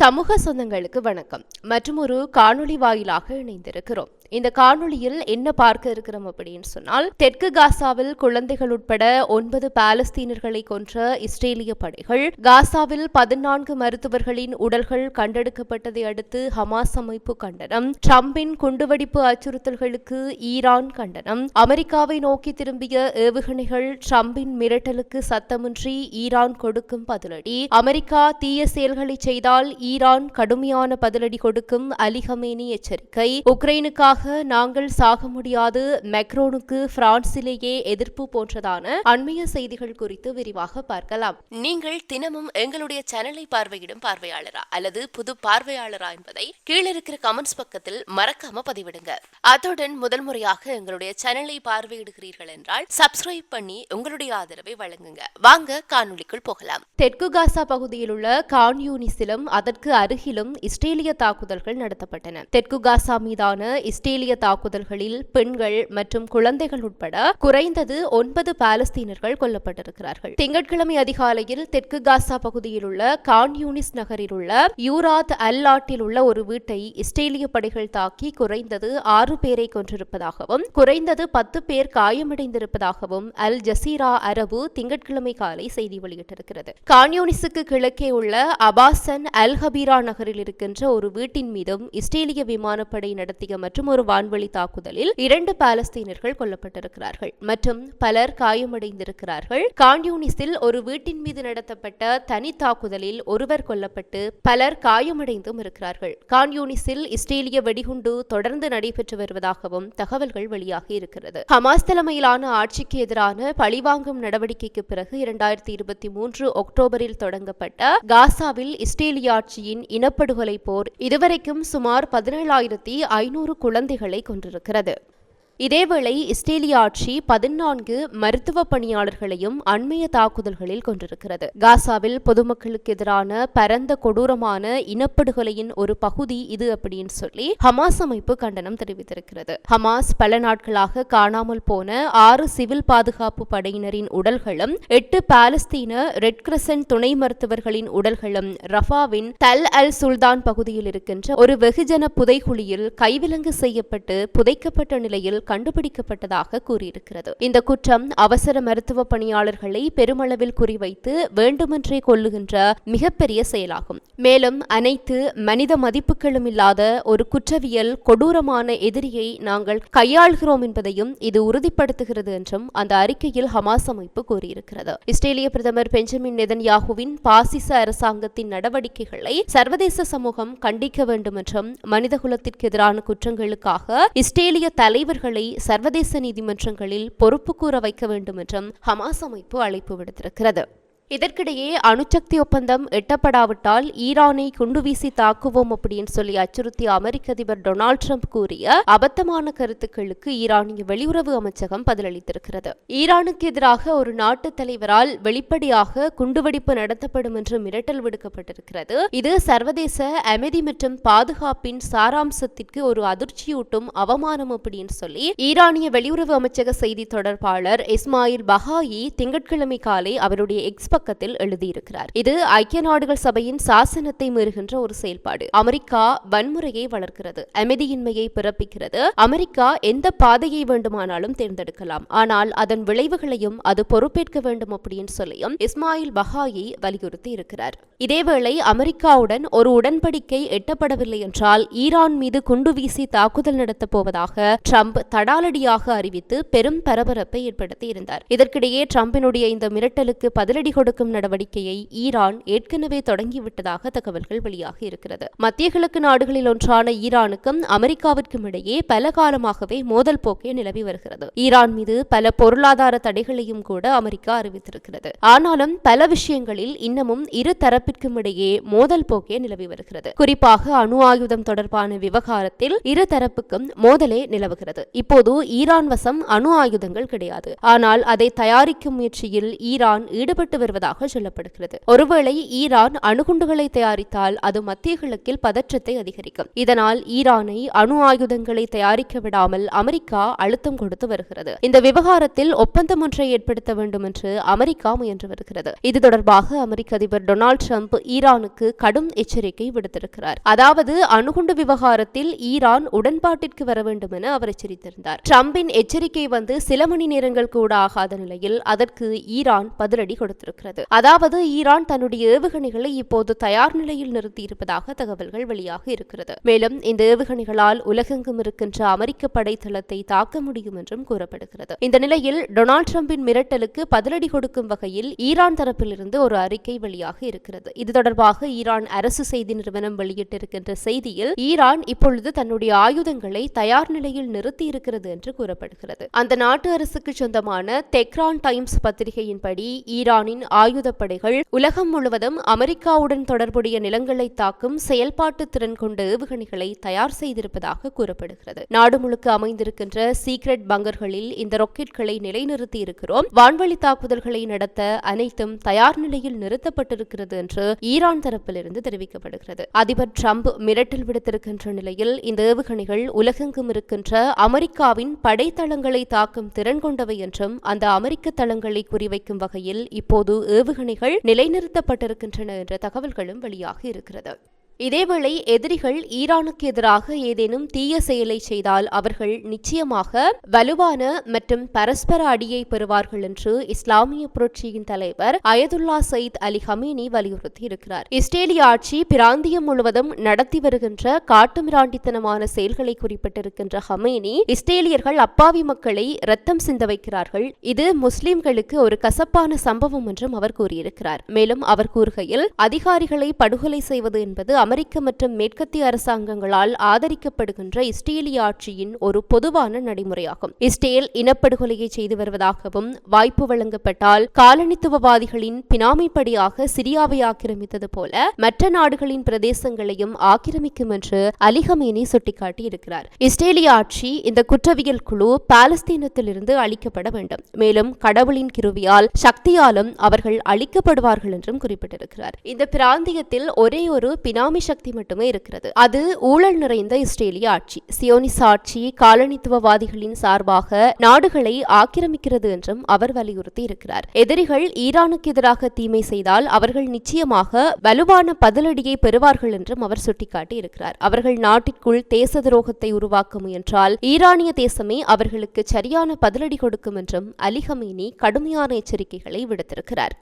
சமூக சொந்தங்களுக்கு வணக்கம். மற்றும் ஒரு காணொளி வாயிலாக இணைந்திருக்கிறோம். இந்த காணொளியில் என்ன பார்க்க இருக்கிறோம் அப்படின்னு சொன்னால் தெற்கு காசாவில் குழந்தைகள் உட்பட ஒன்பது பாலஸ்தீனர்களை கொன்ற இஸ்ரேலிய படைகள் காசாவில் பதினான்கு மருத்துவர்களின் உடல்கள் கண்டெடுக்கப்பட்டதை அடுத்து ஹமாஸ் அமைப்பு கண்டனம் டிரம்பின் குண்டுவெடிப்பு அச்சுறுத்தல்களுக்கு ஈரான் கண்டனம் அமெரிக்காவை நோக்கி திரும்பிய ஏவுகணைகள் டிரம்பின் மிரட்டலுக்கு சத்தமின்றி ஈரான் கொடுக்கும் பதிலடி அமெரிக்கா தீய செயல்களை செய்தால் ஈரான் கடுமையான பதிலடி கொடுக்கும் அலிகமேனி எச்சரிக்கை உக்ரைனுக்காக நாங்கள் சாக முடியாது. மெக்ரோனுக்கு பிரான்சிலேயே எதிர்ப்பு போன்றதான அண்மைய செய்திகள் குறித்து விரிவாக பார்க்கலாம். நீங்கள் தினமும் எங்களுடைய சேனலை பார்வையிடும் பார்வையாளரா அல்லது புது பார்வையாளரா என்பதை கீழே இருக்கிற கமெண்ட்ஸ் பக்கத்தில் மறக்காம பதிவிடுங்க. அத்துடன் முதல் முறையாக எங்களுடைய சேனலை பார்வையிடுகிறீர்கள் என்றால் சப்ஸ்கிரைப் பண்ணி உங்களுடைய ஆதரவை வழங்குங்க. வாங்க காணொளிக்குள் போகலாம். தெற்கு காசா பகுதியில் உள்ள கான் யூனிஸிலும் அதற்கு அருகிலும் இஸ்ரேலிய தாக்குதல்கள் நடத்தப்பட்டன. தெற்கு காசா மீதான இஸ்ரேலிய தாக்குதல்களில் பெண்கள் மற்றும் குழந்தைகள் உட்பட குறைந்தது ஒன்பது பாலஸ்தீனர்கள் கொல்லப்பட்டிருக்கிறார்கள். திங்கட்கிழமை அதிகாலையில் தெற்கு காசா பகுதியில் உள்ள கான் யூனிஸ் நகரில் உள்ள யூராத் அல் ஆட்டில் உள்ள ஒரு வீட்டை இஸ்ரேலிய படைகள் தாக்கி குறைந்தது ஆறு பேரை கொன்றிருப்பதாகவும் குறைந்தது பத்து பேர் காயமடைந்திருப்பதாகவும் அல் ஜசீரா அரபு திங்கட்கிழமை காலை செய்தி வெளியிட்டிருக்கிறது. கான்யூனிஸுக்கு கிழக்கே உள்ள அபாசன் அல் ஹபீரா நகரில் இருக்கின்ற ஒரு வீட்டின் மீதும் இஸ்ரேலிய விமானப்படை நடத்திய மற்றும் ஒரு வான்வழி தாக்குதலில் இரண்டு பாலஸ்தீனர்கள் கொல்லப்பட்டிருக்கிறார்கள். மற்றும் பலர் காயமடைந்திருக்கிறார்கள். கான்யூனிஸில் ஒரு வீட்டின் மீது நடத்தப்பட்ட தனி தாக்குதலில் ஒருவர் கொல்லப்பட்டு பலர் காயமடைந்தும் இருக்கிறார்கள். கான்யூனிஸில் இஸ்ரேலிய வெடிகுண்டு தொடர்ந்து நடைபெற்று வருவதாகவும் தகவல்கள் வெளியாகி இருக்கிறது. ஹமாஸ் தலைமையிலான ஆட்சிக்கு எதிரான பழிவாங்கும் நடவடிக்கைக்கு பிறகு இரண்டாயிரத்தி இருபத்தி மூன்று அக்டோபரில் தொடங்கப்பட்ட காசாவில் இஸ்ரேலிய ஆட்சியின் இனப்படுகொலை போர் இதுவரைக்கும் சுமார் பதினேழாயிரத்தி ஐநூறு குழந்தைகளை கொண்டிருக்கிறது இதேவேளை இஸ்ரேலிய ஆட்சி பதினான்கு மருத்துவ பணியாளர்களையும் அண்மைய தாக்குதல்களில் கொண்டிருக்கிறது. காசாவில் பொதுமக்களுக்கு எதிரான பரந்த கொடூரமான இனப்படுகொலையின் ஒரு பகுதி இது அப்படின்னு சொல்லி ஹமாஸ் அமைப்பு கண்டனம் தெரிவித்திருக்கிறது. ஹமாஸ் பல நாட்களாக காணாமல் போன ஆறு சிவில் பாதுகாப்பு படையினரின் உடல்களும் எட்டு பாலஸ்தீன ரெட் கிரசன் துணை மருத்துவர்களின் உடல்களும் ரஃபாவின் தல் அல் சுல்தான் பகுதியில் இருக்கின்ற ஒரு வெகுஜன புதைகுழியில் கைவிலங்கு செய்யப்பட்டு புதைக்கப்பட்ட நிலையில் கண்டுபிடிக்கப்பட்டதாக கூறியிருக்கிறது. இந்த குற்றம் அவசர மருத்துவ பணியாளர்களை பெருமளவில் குறிவைத்து வேண்டுமென்றே கொள்ளுகின்ற மிகப்பெரிய செயலாகும். மேலும் அனைத்து மனித மதிப்புகளும் இல்லாத ஒரு குற்றவியல் கொடூரமான எதிரியை நாங்கள் கையாள்கிறோம் என்பதையும் இது உறுதிப்படுத்துகிறது என்றும் அந்த அறிக்கையில் ஹமாஸ் அமைப்பு கூறியிருக்கிறது. இஸ்ரேலிய பிரதமர் பெஞ்சமின் நெதன்யாகுவின் பாசிச அரசாங்கத்தின் நடவடிக்கைகளை சர்வதேச சமூகம் கண்டிக்க வேண்டும் என்றும் மனிதகுலத்திற்கு எதிரான குற்றங்களுக்காக இஸ்ரேலிய தலைவர்களை சர்வதேச நீதிமன்றங்களில் பொறுப்பு கூற வைக்க வேண்டும் என்றும் ஹமாஸ் அமைப்பு அழைப்பு விடுத்திருக்கிறது. இதற்கிடையே அணுசக்தி ஒப்பந்தம் எட்டப்படாவிட்டால் ஈரானை குண்டு வீசி தாக்குவோம் அப்படின்னு சொல்லி அச்சுறுத்திய அமெரிக்க அதிபர் டொனால்டு ட்ரம்ப் கூறிய அபத்தமான கருத்துக்களுக்கு ஈரானிய வெளியுறவு அமைச்சகம் பதிலளித்திருக்கிறது. ஈரானுக்கு எதிராக ஒரு நாட்டு தலைவரால் வெளிப்படையாக குண்டுவெடிப்பு நடத்தப்படும் என்று மிரட்டல் விடுக்கப்பட்டிருக்கிறது. இது சர்வதேச அமைதி மற்றும் பாதுகாப்பின் சாராம்சத்திற்கு ஒரு அதிர்ச்சியூட்டும் அவமானம் அப்படின்னு சொல்லி ஈரானிய வெளியுறவு அமைச்சக செய்தி தொடர்பாளர் இஸ்மாயில் பஹாயி திங்கட்கிழமை காலை அவருடைய எக்ஸ் பக்கத்தில் எழுதியிருக்கிறார். இது ஐக்கிய நாடுகள் சபையின் சாசனத்தை மீறுகின்ற ஒரு செயல்பாடு. அமெரிக்கா வன்முறையை வளர்க்கிறது. அமைதியின்மையை பிறப்பிக்கிறது. அமெரிக்கா எந்த பாதையை வேண்டுமானாலும் தேர்ந்தெடுக்கலாம். ஆனால் அதன் விளைவுகளையும் அது பொறுப்பேற்க வேண்டும் அப்படின்னு சொல்லியும் இஸ்மாயில் பஹாயி வலியுறுத்தி இருக்கிறார். இதேவேளை அமெரிக்காவுடன் ஒரு உடன்படிக்கை எட்டப்படவில்லை என்றால் ஈரான் மீது குண்டு வீசி தாக்குதல் நடத்தப் போவதாக ட்ரம்ப் தடாலடியாக அறிவித்து பெரும் பரபரப்பை ஏற்படுத்தி இருந்தார் இதற்கிடையே ட்ரம்பினுடைய இந்த மிரட்டலுக்கு பதிலடி கொடுக்கும் நடவடிக்கையை ஈரான் ஏற்கனவே தொடங்கிவிட்டதாக தகவல்கள் வெளியாகி இருக்கிறது. மத்திய கிழக்கு நாடுகளில் ஒன்றான ஈரானுக்கும் அமெரிக்காவிற்கும் இடையே பல காலமாகவே மோதல் போக்கே நிலவி வருகிறது. ஈரான் மீது பல பொருளாதார தடைகளையும் கூட அமெரிக்கா அறிவித்திருக்கிறது. ஆனாலும் பல விஷயங்களில் இன்னமும் இரு தரப்பிற்கும் இடையே மோதல் போக்கே நிலவி வருகிறது. குறிப்பாக அணு ஆயுதம் தொடர்பான விவகாரத்தில் இரு தரப்புக்கும் மோதலே நிலவுகிறது. இப்போது ஈரான் வசம் அணு ஆயுதங்கள் கிடையாது. ஆனால் அதை தயாரிக்கும் முயற்சியில் ஈரான் ஈடுபட்டு வருவதாக சொல்லப்படுகிறது. ஒருவேளை ஈரான் அணுகுண்டுகளை தயாரித்தால் அது மத்திய கிழக்கில் பதற்றத்தை அதிகரிக்கும். இதனால் ஈரானை அணு ஆயுதங்களை தயாரிக்க விடாமல் அமெரிக்கா அழுத்தம் கொடுத்து வருகிறது. இந்த விவகாரத்தில் ஒப்பந்தம் ஒன்றை ஏற்படுத்த வேண்டும் என்று அமெரிக்கா முயன்று வருகிறது. இது தொடர்பாக அமெரிக்க அதிபர் டொனால்டு ட்ரம்ப் ஈரானுக்கு கடும் எச்சரிக்கை விடுத்திருக்கிறார். அதாவது அணுகுண்டு விவகாரத்தில் ஈரான் உடன்பாட்டிற்கு வர வேண்டும் என அவர் எச்சரித்திருந்தார். ட்ரம்பின் எச்சரிக்கை வந்து சில மணி நேரங்கள் கூட ஆகாத நிலையில் அதற்கு ஈரான் பதிலடி கொடுத்திருக்கிறது. அதாவது ஈரான் தன்னுடைய ஏவுகணைகளை இப்போது தயார் நிலையில் நிறுத்தியிருப்பதாக தகவல்கள் வெளியாக இருக்கிறது. மேலும் இந்த ஏவுகணைகளால் உலகெங்கும் இருக்கின்ற அமெரிக்க படைத்தளத்தை தாக்க முடியும் என்றும் கூறப்படுகிறது. இந்த நிலையில் டொனால்டு டிரம்பின் மிரட்டலுக்கு பதிலடி கொடுக்கும் வகையில் ஈரான் தரப்பிலிருந்து ஒரு அறிக்கை வெளியாக இருக்கிறது. இது தொடர்பாக ஈரான் அரசு செய்தி நிறுவனம் வெளியிட்டிருக்கின்ற செய்தியில் ஈரான் இப்பொழுது தன்னுடைய ஆயுதங்களை தயார் நிலையில் நிறுத்தி இருக்கிறது என்று கூறப்படுகிறது. அந்த நாட்டு அரசுக்கு சொந்தமான டெக்ரான் டைம்ஸ் பத்திரிகையின்படி ஈரானின் ஆயுதப்படைகள் உலகம் முழுவதும் அமெரிக்காவுடன் தொடர்புடைய நிலங்களை தாக்கும் செயல்பாட்டு திறன் கொண்ட ஏவுகணைகளை தயார் செய்திருப்பதாக கூறப்படுகிறது. நாடு முழுக்க அமைந்திருக்கின்ற சீக்ரெட் பங்கர்களில் இந்த ராக்கெட்களை நிலைநிறுத்தி இருக்கிறோம். வான்வழி தாக்குதல்களை நடத்த அனைத்தும் தயார் நிலையில் நிறுத்தப்பட்டிருக்கிறது என்று ஈரான் தரப்பிலிருந்து தெரிவிக்கப்படுகிறது. அதிபர் டிரம்ப் மிரட்டல் விடுத்திருக்கின்ற நிலையில் இந்த ஏவுகணைகள் உலகெங்கும் இருக்கின்ற அமெரிக்காவின் படைத்தளங்களை தாக்கும் திறன் கொண்டவை என்றும் அந்த அமெரிக்க தளங்களை குறிவைக்கும் வகையில் இப்போது ஏவுகணைகள் நிலைநிறுத்தப்பட்டிருக்கின்றன என்ற தகவல்களும் வெளியாகி இருக்கிறது. இதேவேளை எதிரிகள் ஈரானுக்கு எதிராக ஏதேனும் தீய செயலை செய்தால் அவர்கள் நிச்சயமாக வலுவான மற்றும் பரஸ்பர அடியை பெறுவார்கள் என்று இஸ்லாமிய புரட்சியின் தலைவர் அயதுல்லா சயித் அலி ஹமீனி வலியுறுத்தி இருக்கிறார் இஸ்ரேலிய ஆட்சி பிராந்தியம் முழுவதும் நடத்தி வருகின்ற காட்டுமிராண்டித்தனமான செயல்களை குறிப்பிட்டிருக்கின்ற ஹமேனி இஸ்ரேலியர்கள் அப்பாவி மக்களை ரத்தம் சிந்த வைக்கிறார்கள். இது முஸ்லிம்களுக்கு ஒரு கசப்பான சம்பவம் என்றும் அவர் கூறியிருக்கிறார். மேலும் அவர் கூறுகையில் அதிகாரிகளை படுகொலை செய்வது என்பது அமெரிக்க மற்றும் மேற்கத்திய அரசாங்கங்களால் ஆதரிக்கப்படுகின்ற இஸ்ரேலிய ஆட்சியின் ஒரு பொதுவான நடைமுறையாகும். இஸ்ரேல் இனப்படுகொலையை செய்து வருவதாகவும் வாய்ப்பு வழங்கப்பட்டால் காலனித்துவவாதிகளின் பினாமிப்படியாக சிரியாவை ஆக்கிரமித்தது போல மற்ற நாடுகளின் பிரதேசங்களையும் ஆக்கிரமிக்கும் என்று அலிஹமேனி சுட்டிக்காட்டியிருக்கிறார். இஸ்ரேலிய ஆட்சி இந்த குற்றவியல் குழு பாலஸ்தீனத்திலிருந்து அளிக்கப்பட வேண்டும். மேலும் கடவுளின் கிருவியால் சக்தியாலும் அவர்கள் அளிக்கப்படுவார்கள் என்றும் குறிப்பிட்டிருக்கிறார். இந்த பிராந்தியத்தில் ஒரே ஒரு பினாமி சக்தி மட்டுமே இருக்கிறது. அது ஊழல் நிறைந்த இஸ்ரேலிய ஆட்சி. சியோனிஸ் ஆட்சி காலனித்துவவாதிகளின் சார்பாக நாடுகளை ஆக்கிரமிக்கிறது என்றும் அவர் வலியுறுத்தி இருக்கிறார். எதிரிகள் ஈரானுக்கு எதிராக தீமை செய்தால் அவர்கள் நிச்சயமாக வலுவான பதிலடியை பெறுவார்கள் என்றும் அவர் சுட்டிக்காட்டி இருக்கிறார். அவர்கள் நாட்டிற்குள் தேச துரோகத்தை உருவாக்க முயன்றால் ஈரானிய தேசமே அவர்களுக்கு சரியான பதிலடி கொடுக்கும் என்றும் அலிஹமீனி கடுமையான எச்சரிக்கைகளை விடுத்திருக்கிறார்.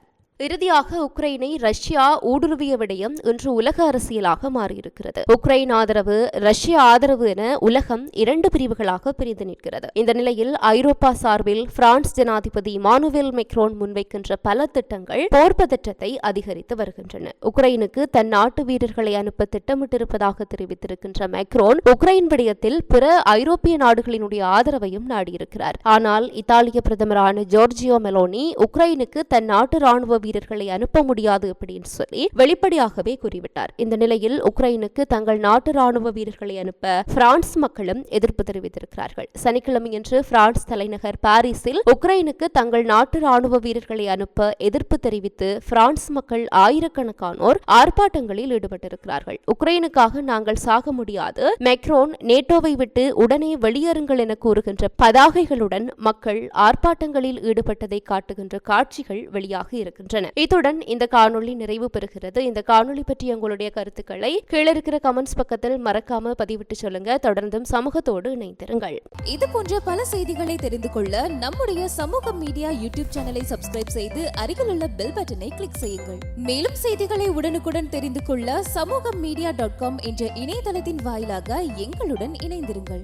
இறுதியாக உக்ரைனை ரஷ்யா ஊடுருவிய விடயம் இன்று உலக அரசியலாக மாறியிருக்கிறது. உக்ரைன் ஆதரவு ரஷ்ய ஆதரவு என உலகம் இரண்டு பிரிவுகளாக பிரிந்து நிற்கிறது. இந்த நிலையில் ஐரோப்பா சார்பில் பிரான்ஸ் ஜனாதிபதி மானுவேல் மெக்ரோன் முன்வைக்கின்ற பல திட்டங்கள் போர் பதற்றத்தை அதிகரித்து வருகின்றன. உக்ரைனுக்கு தன் நாட்டு வீரர்களை அனுப்ப திட்டமிட்டிருப்பதாக தெரிவித்திருக்கின்ற மெக்ரோன் உக்ரைன் விடயத்தில் பிற ஐரோப்பிய நாடுகளினுடைய ஆதரவையும் நாடியிருக்கிறார். ஆனால் இத்தாலிய பிரதமரான ஜோர்ஜியோ மெலோனி உக்ரைனுக்கு தன் நாட்டு ராணுவ வீரர்களை அனுப்ப முடியாது அப்படின்னு சொல்லி வெளிப்படையாகவே கூறிவிட்டார். இந்த நிலையில் உக்ரைனுக்கு தங்கள் நாட்டு ராணுவ வீரர்களை அனுப்ப பிரான்ஸ் மக்களும் எதிர்ப்பு தெரிவித்திருக்கிறார்கள். சனிக்கிழமையன்று பிரான்ஸ் தலைநகர் பாரிஸில் உக்ரைனுக்கு தங்கள் நாட்டு ராணுவ வீரர்களை அனுப்ப எதிர்ப்பு தெரிவித்து பிரான்ஸ் மக்கள் ஆயிரக்கணக்கானோர் ஆர்ப்பாட்டங்களில் ஈடுபட்டிருக்கிறார்கள். உக்ரைனுக்காக நாங்கள் சாக முடியாது. மெக்ரோன் நேட்டோவை விட்டு உடனே வெளியேறுங்கள் என கூறுகின்ற பதாகைகளுடன் மக்கள் ஆர்ப்பாட்டங்களில் ஈடுபட்டதை காட்டுகின்ற காட்சிகள் வெளியாக இருக்கின்றன. வருகின்றன இத்துடன் இந்த காணொலி நிறைவு பெறுகிறது. இந்த காணொலி பற்றி உங்களுடைய கருத்துக்களை கீழே இருக்கிற கமெண்ட்ஸ் பக்கத்தில் மறக்காம பதிவிட்டு சொல்லுங்க. தொடர்ந்தும் சமூகத்தோடு இணைந்திருங்கள். இது போன்ற பல செய்திகளை தெரிந்து கொள்ள நம்முடைய சமூக மீடியா யூடியூப் சேனலை சப்ஸ்கிரைப் செய்து அருகில் உள்ள பெல் பட்டனை கிளிக் செய்யுங்கள். மேலும் செய்திகளை உடனுக்குடன் தெரிந்து கொள்ள சமூக மீடியா டாட் காம் என்ற இணையதளத்தின் வாயிலாக எங்களுடன் இணைந்திருங்கள்.